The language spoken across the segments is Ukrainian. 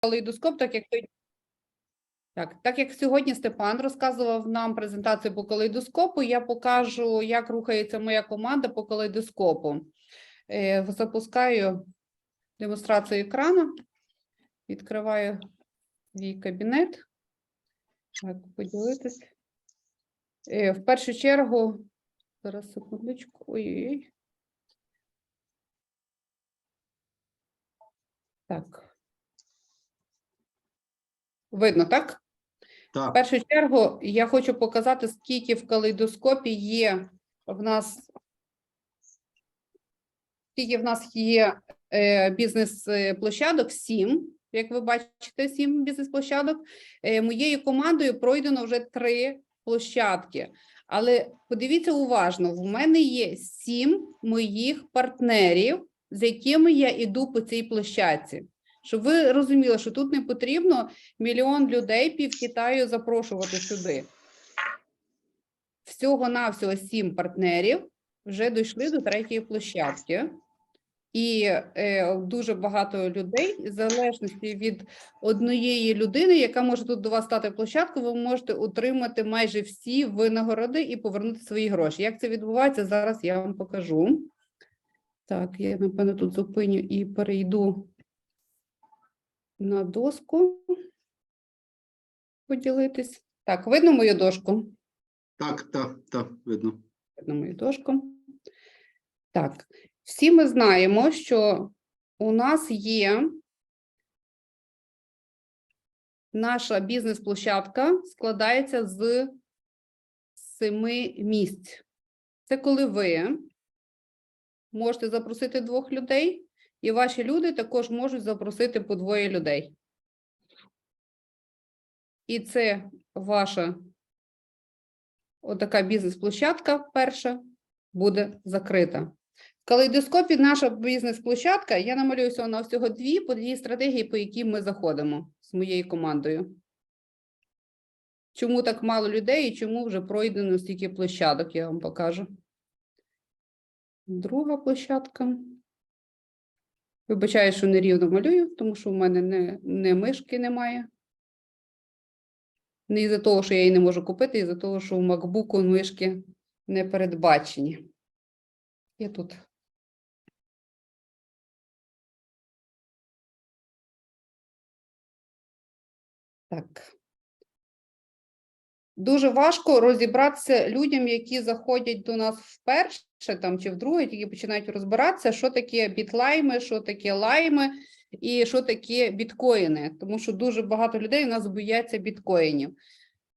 калейдоскоп, так як так, так як сьогодні Степан розказував нам презентацію по калейдоскопу, я покажу, як рухається моя команда по калейдоскопу. Е, Запускаю демонстрацію екрану, відкриваю свій кабінет. Так, поділитись. Е, В першу чергу, зараз секундочку, ой-ой-ой. Так. Видно, так? В першу чергу я хочу показати, скільки в калейдоскопі є в нас, скільки в нас є е, бізнес-площадок, сім. Як ви бачите, сім бізнес-площадок. Е, моєю командою пройдено вже три площадки. Але подивіться уважно: в мене є сім моїх партнерів, з якими я йду по цій площадці. Щоб ви розуміли, що тут не потрібно мільйон людей пів Китаю запрошувати сюди. Всього-навсього сім партнерів вже дійшли до третьої площадки. І е, дуже багато людей, в залежності від однієї людини, яка може тут до вас стати площадку, ви можете отримати майже всі винагороди і повернути свої гроші. Як це відбувається, зараз я вам покажу. Так, я напевно тут зупиню і перейду на доску. Поділитись. Так, видно мою дошку? так, так, так, видно. Видно мою дошку. Так, всі ми знаємо, що у нас є наша бізнес-площадка складається з семи місць. Це коли ви можете запросити двох людей, і ваші люди також можуть запросити по двоє людей. І це ваша отака бізнес-площадка перша буде закрита. В калейдоскопі наша бізнес-площадка, я намалюю всього на всього дві по дві стратегії, по яким ми заходимо з моєю командою. Чому так мало людей і чому вже пройдено стільки площадок, я вам покажу. Друга площадка. Вибачаю, що нерівно малюю, тому що в мене не, не мишки немає. Не із-за того, що я її не можу купити, із-за того, що в MacBook мишки не передбачені. Я тут. Так. Дуже важко розібратися людям, які заходять до нас вперше там, чи вдруге, тільки починають розбиратися, що таке бітлайми, що таке лайми і що таке біткоїни. Тому що дуже багато людей у нас бояться біткоїнів.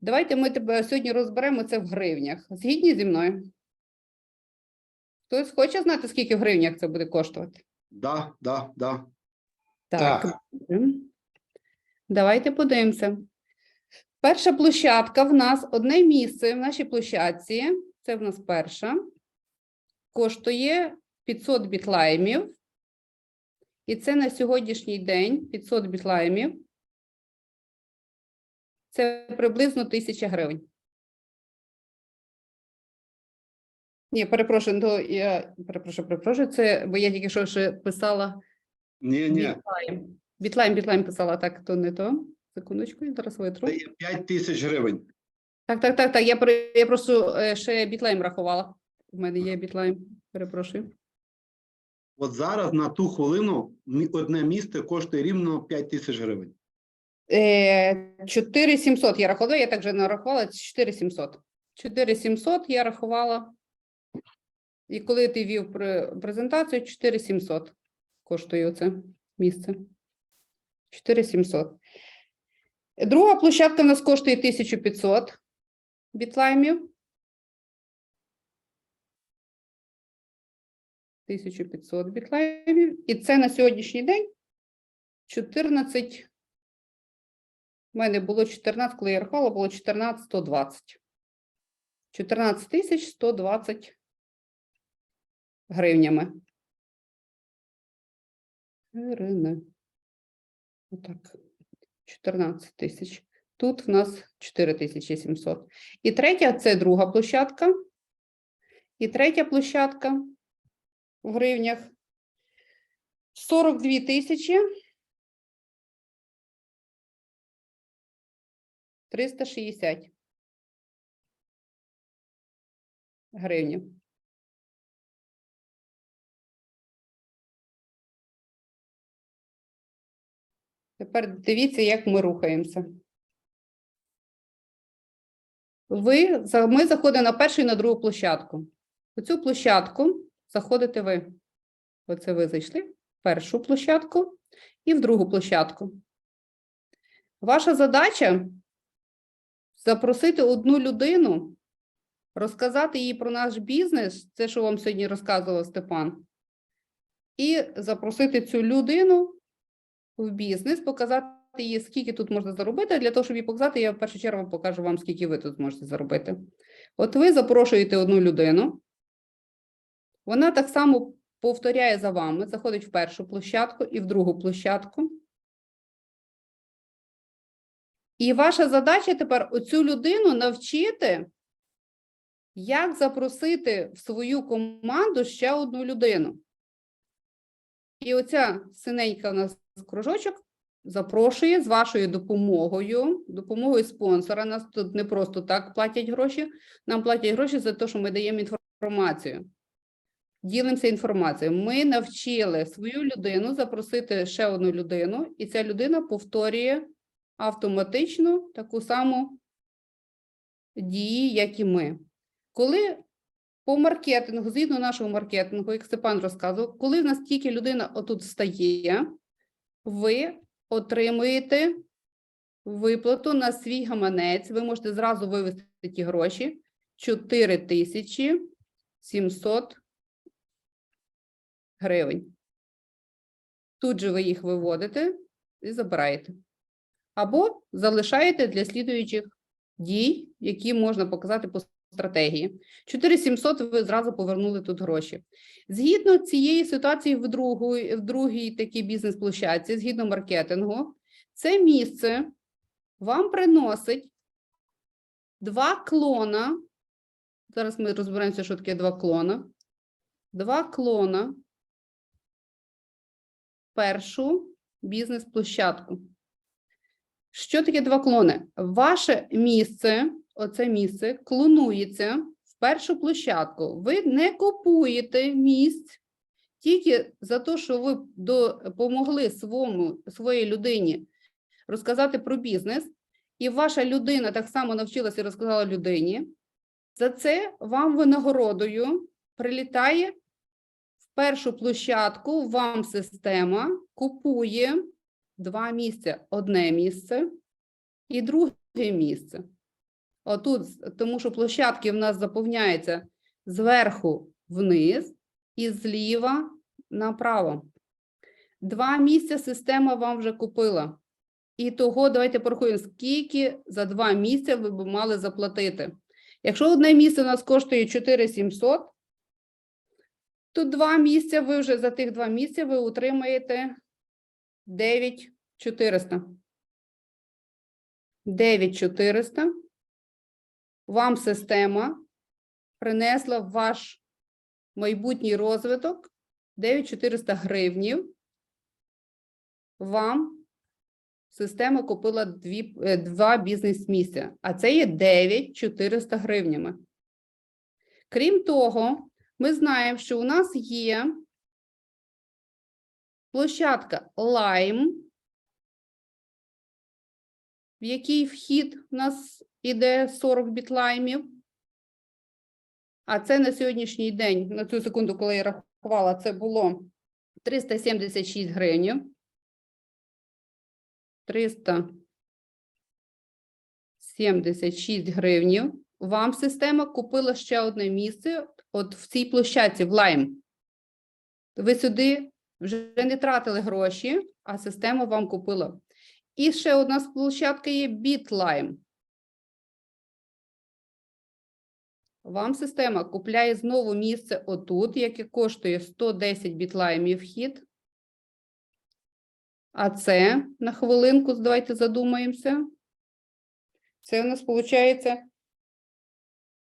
Давайте ми тебе сьогодні розберемо це в гривнях. Згідні зі мною? Хтось хоче знати, скільки в гривнях це буде коштувати? Да, да, да. Так. добре. Давайте подивимося. Перша площадка в нас одне місце в нашій площадці. Це в нас перша. Коштує 500 бітлаймів. І це на сьогоднішній день 500 бітлаймів. Це приблизно 1000 гривень. Ні, перепрошую, то я перепрошую, перепрошую. Це бо я тільки що ще писала Ні, ні, Бітлайм. Бітлайм, бітлайм писала, так, то не то. Секундочку, я зараз витру. це є 5 тисяч гривень. Так, так, так, так. Я, я просто е, ще бітлайм рахувала. У мене є бітлайм, перепрошую. От зараз на ту хвилину мі- одне місце коштує рівно 5 тисяч гривень. Е, 4700 я рахувала, я так вже нарахувала, 4700. 4700 я рахувала. І коли ти вів пре- презентацію, 4700 коштує це місце. 4700. Друга площадка в нас коштує 1500 бітлаймів. 1500 бітлаймів. І це на сьогоднішній день 14 у мене було 14, коли я рахувала, було 14 120. 14 тисяч 120 гривнями. Гривни. Отак. 14 тисяч. Тут в нас 4700. І третя це друга площадка. І третя площадка в гривнях 42 тисячі 360 гривень. Тепер дивіться, як ми рухаємося. Ви, ми заходимо на першу і на другу площадку. У цю площадку заходите ви. Оце ви зайшли в першу площадку і в другу площадку. Ваша задача запросити одну людину, розказати їй про наш бізнес, це що вам сьогодні розказував Степан, і запросити цю людину в бізнес, показати їй, скільки тут можна заробити. Для того, щоб їй показати, я в першу чергу покажу вам, скільки ви тут зможете заробити. От ви запрошуєте одну людину, вона так само повторяє за вами, заходить в першу площадку і в другу площадку. І ваша задача тепер оцю людину навчити, як запросити в свою команду ще одну людину. І оця синенька у нас кружочок запрошує з вашою допомогою, допомогою спонсора. Нас тут не просто так платять гроші, нам платять гроші за те, що ми даємо інформацію. Ділимося інформацією. Ми навчили свою людину запросити ще одну людину, і ця людина повторює автоматично таку саму дії, як і ми. Коли по маркетингу, згідно нашого маркетингу, як Степан розказував, коли в нас тільки людина отут встає, ви отримуєте виплату на свій гаманець. Ви можете зразу вивести ті гроші 4700 гривень. Тут же ви їх виводите і забираєте. Або залишаєте для слідуючих дій, які можна показати по стратегії. 4700 ви зразу повернули тут гроші. Згідно цієї ситуації в, другу, в другій такій бізнес-площадці, згідно маркетингу, це місце вам приносить два клона. Зараз ми розберемося, що таке два клона. Два клона. Першу бізнес-площадку. Що таке два клони? Ваше місце, оце місце, клонується в першу площадку. Ви не купуєте місць тільки за те, що ви допомогли своєму, своїй людині розказати про бізнес, і ваша людина так само навчилася і розказала людині. За це вам винагородою прилітає в першу площадку, вам система купує два місця: одне місце і друге місце. Отут, тому що площадки в нас заповняються зверху вниз і зліва направо. Два місця система вам вже купила. І того давайте порахуємо, скільки за два місця ви б мали заплатити. Якщо одне місце у нас коштує 4700, то два місця ви вже за тих два місця ви отримаєте 9400. 9400. Вам система принесла ваш майбутній розвиток 9400 гривнів. Вам система купила дві, е, два бізнес-місця, а це є 9400 гривнями. Крім того, ми знаємо, що у нас є площадка Lime, в якій вхід у нас іде 40 бітлаймів. А це на сьогоднішній день, на цю секунду, коли я рахувала, це було 376 гривень. 376 гривень. Вам система купила ще одне місце от в цій площадці в Lime. Ви сюди вже не тратили гроші, а система вам купила. І ще одна з площадка є BitLime. Вам система купляє знову місце отут, яке коштує 110 бітлаймів вхід. А це на хвилинку, давайте задумаємося. Це у нас виходить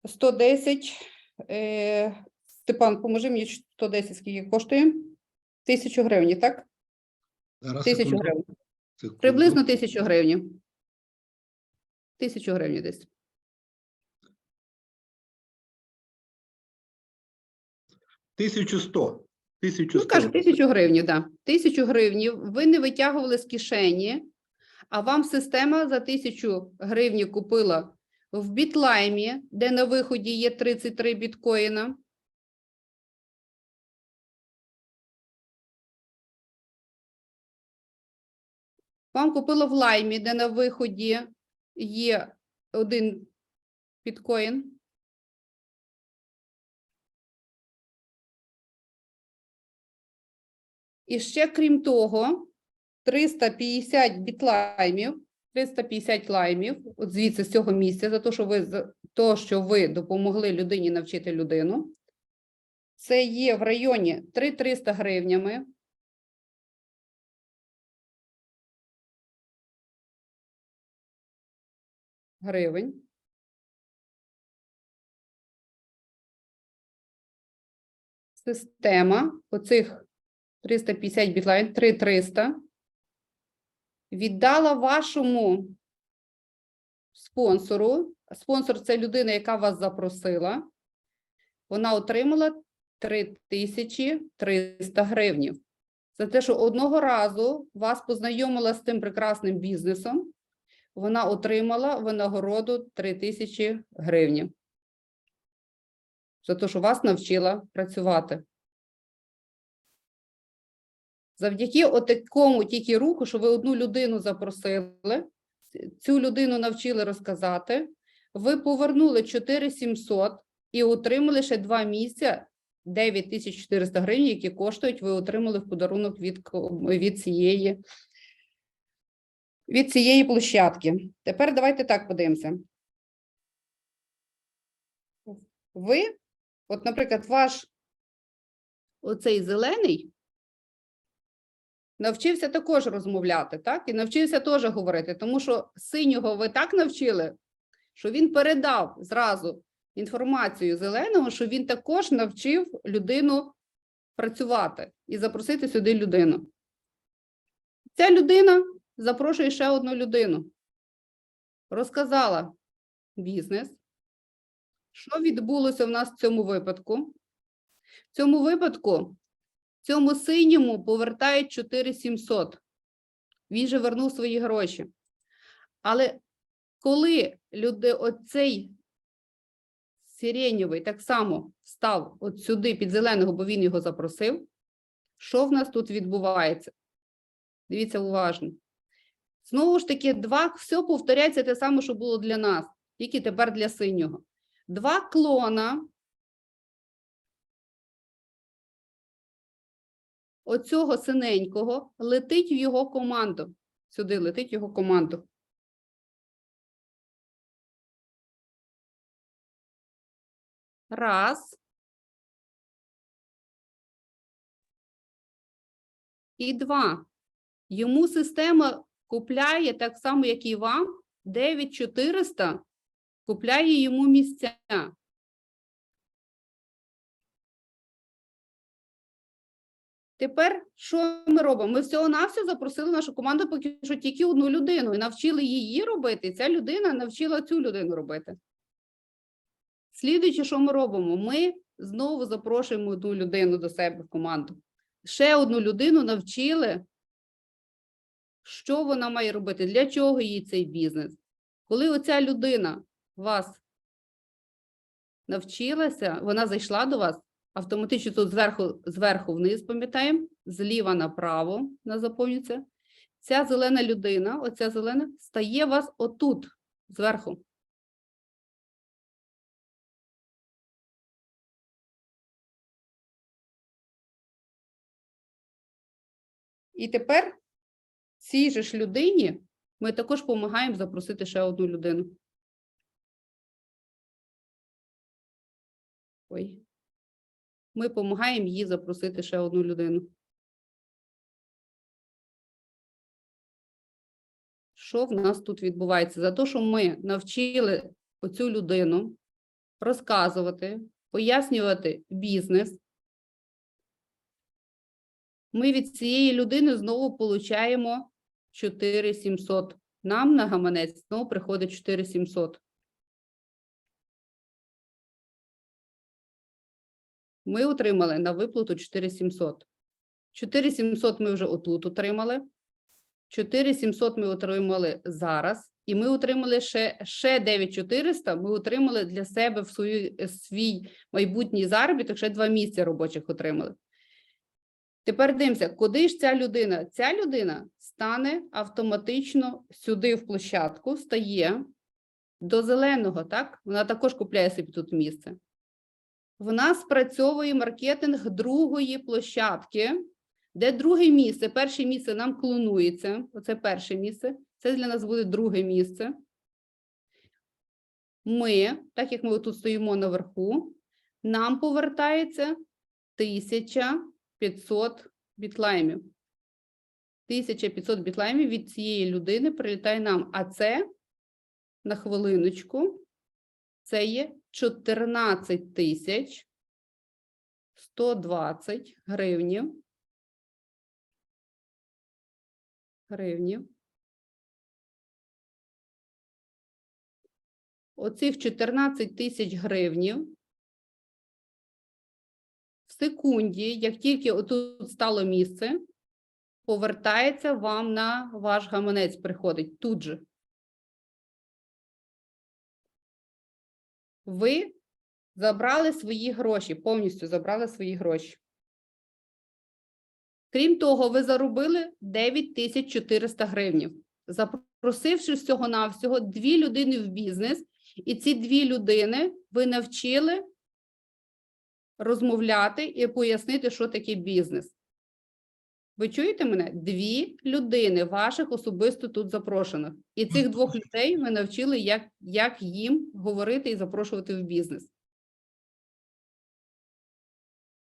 110. Е, Степан, поможи мені 110, скільки коштує? Тисячу гривень, так? Тисячу гривень. Секунду. Приблизно тисячу гривень. Тисячу гривень десь. Тисячу сто. Тисячу Ну, каже, тисячу гривень, да. Тисячу гривнів ви не витягували з кишені, а вам система за тисячу гривень купила в бітлаймі, де на виході є 33 біткоїна. Вам купила в лаймі, де на виході є один біткоін. І ще крім того, 350 бітлаймів, 350 лаймів, от звідси з цього місця, за те, що ви то, що ви допомогли людині навчити людину. Це є в районі 3300 гривнями. Гривень. Система оцих 350 бітлайн, 3300, віддала вашому спонсору. Спонсор це людина, яка вас запросила. Вона отримала 3300 гривнів. За те, що одного разу вас познайомила з тим прекрасним бізнесом, вона отримала винагороду 3000 гривень. За те, що вас навчила працювати. Завдяки отакому тільки руху, що ви одну людину запросили, цю людину навчили розказати, ви повернули 4700 і отримали ще два місця 9400 гривень, які коштують, ви отримали в подарунок від, від цієї від цієї площадки. Тепер давайте так подивимося. Ви, от, наприклад, ваш оцей зелений навчився також розмовляти, так? І навчився теж говорити, тому що синього ви так навчили, що він передав зразу інформацію зеленого, що він також навчив людину працювати і запросити сюди людину. Ця людина запрошує ще одну людину. Розказала бізнес. Що відбулося в нас в цьому випадку? В цьому випадку цьому синьому повертають 4700. Він же вернув свої гроші. Але коли люди, оцей сиренєвий так само став от сюди під зеленого, бо він його запросив, що в нас тут відбувається? Дивіться уважно. Знову ж таки, два, все повторяється те саме, що було для нас, тільки тепер для синього. Два клона оцього синенького летить в його команду. Сюди летить його команду. Раз. І два. Йому система купляє так само, як і вам, 9400 купляє йому місця. Тепер що ми робимо? Ми всього-навсього запросили нашу команду поки що тільки одну людину і навчили її робити. Ця людина навчила цю людину робити. Слідуючи, що ми робимо? Ми знову запрошуємо одну людину до себе в команду. Ще одну людину навчили, що вона має робити, для чого їй цей бізнес. Коли оця людина вас навчилася, вона зайшла до вас, автоматично тут зверху, зверху вниз, пам'ятаємо, зліва направо на заповнюється. Ця зелена людина, оця зелена, стає вас отут, зверху. І тепер цій же ж людині ми також допомагаємо запросити ще одну людину. Ой. Ми допомагаємо їй запросити ще одну людину. Що в нас тут відбувається? За те, що ми навчили оцю людину розказувати, пояснювати бізнес, ми від цієї людини знову получаємо 4700 нам на гаманець знову приходить 4700. Ми отримали на виплату 4700. 4700 ми вже отут отримали. 4700 ми отримали зараз. І ми отримали ще, ще 9400 ми отримали для себе в свою, свій майбутній заробіток, ще два місця робочих отримали. Тепер дивимося, куди ж ця людина? Ця людина стане автоматично сюди в площадку, стає до зеленого, так? Вона також купляє собі тут місце. В нас спрацьовує маркетинг другої площадки, де друге місце. Перше місце нам клонується. Оце перше місце. Це для нас буде друге місце. Ми, так як ми тут стоїмо наверху, нам повертається 1500 бітлаймів. 1500 бітлаймів від цієї людини прилітає нам. А це, на хвилиночку, це є 14 тисяч 120 гривнів. Гривнів. Оцих 14 тисяч гривнів секунді, як тільки отут стало місце, повертається вам на ваш гаманець, приходить тут же. Ви забрали свої гроші, повністю забрали свої гроші. Крім того, ви заробили 9400 гривнів, запросивши всього-навсього дві людини в бізнес, і ці дві людини ви навчили розмовляти і пояснити, що таке бізнес. Ви чуєте мене? Дві людини ваших особисто тут запрошених. І цих двох людей ви навчили, як, як їм говорити і запрошувати в бізнес.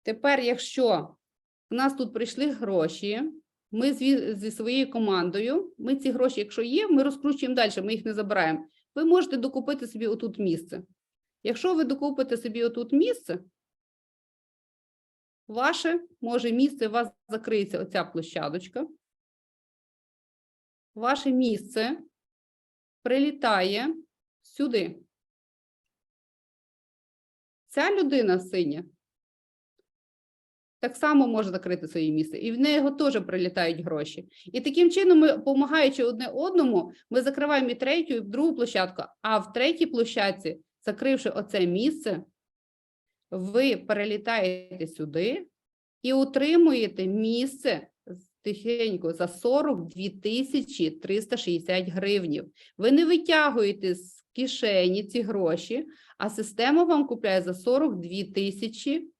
Тепер, якщо в нас тут прийшли гроші, ми зі, зі своєю командою, ми ці гроші, якщо є, ми розкручуємо далі, ми їх не забираємо. Ви можете докупити собі отут місце. Якщо ви докупите собі отут місце, ваше може місце, у вас закриється оця площадочка. Ваше місце прилітає сюди. Ця людина синя так само може закрити своє місце, і в нього теж прилітають гроші. І таким чином, ми, допомагаючи одне одному, ми закриваємо і третю, і другу площадку, а в третій площадці, закривши оце місце, ви перелітаєте сюди і утримуєте місце тихенько за 42 тисячі 360 гривнів. Ви не витягуєте з кишені ці гроші, а система вам купляє за 42 тисячі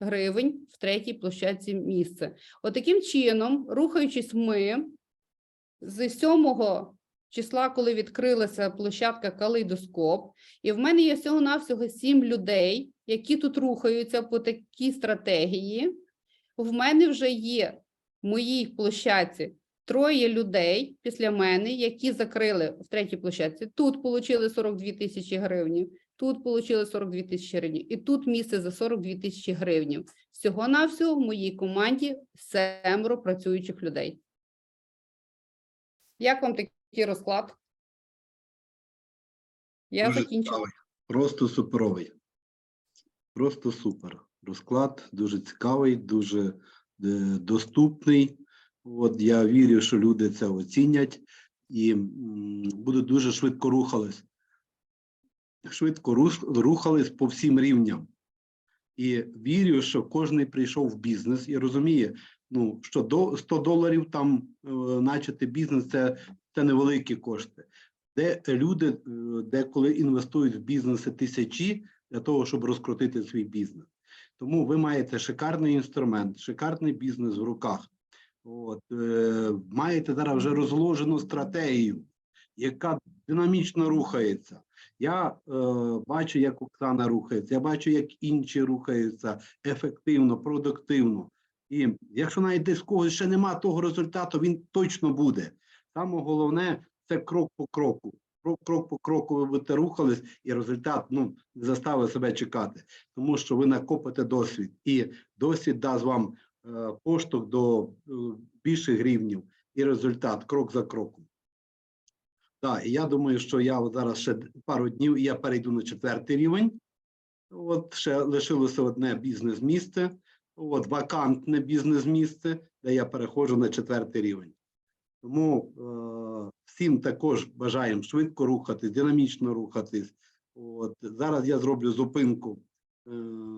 гривень в третій площадці місце. Отаким чином, рухаючись ми з 7 числа, коли відкрилася площадка Калейдоскоп, і в мене є всього-навсього 7 людей, які тут рухаються по такій стратегії. В мене вже є в моїй площадці троє людей після мене, які закрили в третій площадці. Тут отримали 42 тисячі гривень, тут отримали 42 тисячі гривень, і тут місце за 42 тисячі гривень. Всього-навсього в моїй команді семеро працюючих людей. Як вам такий розклад? Я Дуже закінчила. цікавий. Просто суперовий. Просто супер. Розклад дуже цікавий, дуже е, доступний. От я вірю, що люди це оцінять і м, будуть дуже швидко рухались. Швидко руш- рухались по всім рівням. І вірю, що кожен прийшов в бізнес і розуміє, ну що до 100 доларів там е, начати бізнес це, це невеликі кошти. Де люди е, деколи інвестують в бізнеси тисячі для того, щоб розкрутити свій бізнес. Тому ви маєте шикарний інструмент, шикарний бізнес в руках. От, е, маєте зараз вже розложену стратегію, яка динамічно рухається. Я е, бачу, як Оксана рухається, я бачу, як інші рухаються ефективно, продуктивно. І якщо навіть десь когось ще нема того результату, він точно буде. Саме головне це крок по кроку. Крок, крок по кроку ви будете рухались, і результат ну застави себе чекати, тому що ви накопите досвід, і досвід дасть вам е, поштовх до е, більших рівнів і результат крок за кроком. Так, і я думаю, що я зараз ще пару днів і я перейду на четвертий рівень. От ще лишилося одне бізнес місце, от вакантне бізнес місце, де я переходжу на четвертий рівень. Тому е, всім також бажаємо швидко рухатись, динамічно рухатись. От зараз я зроблю зупинку. Е,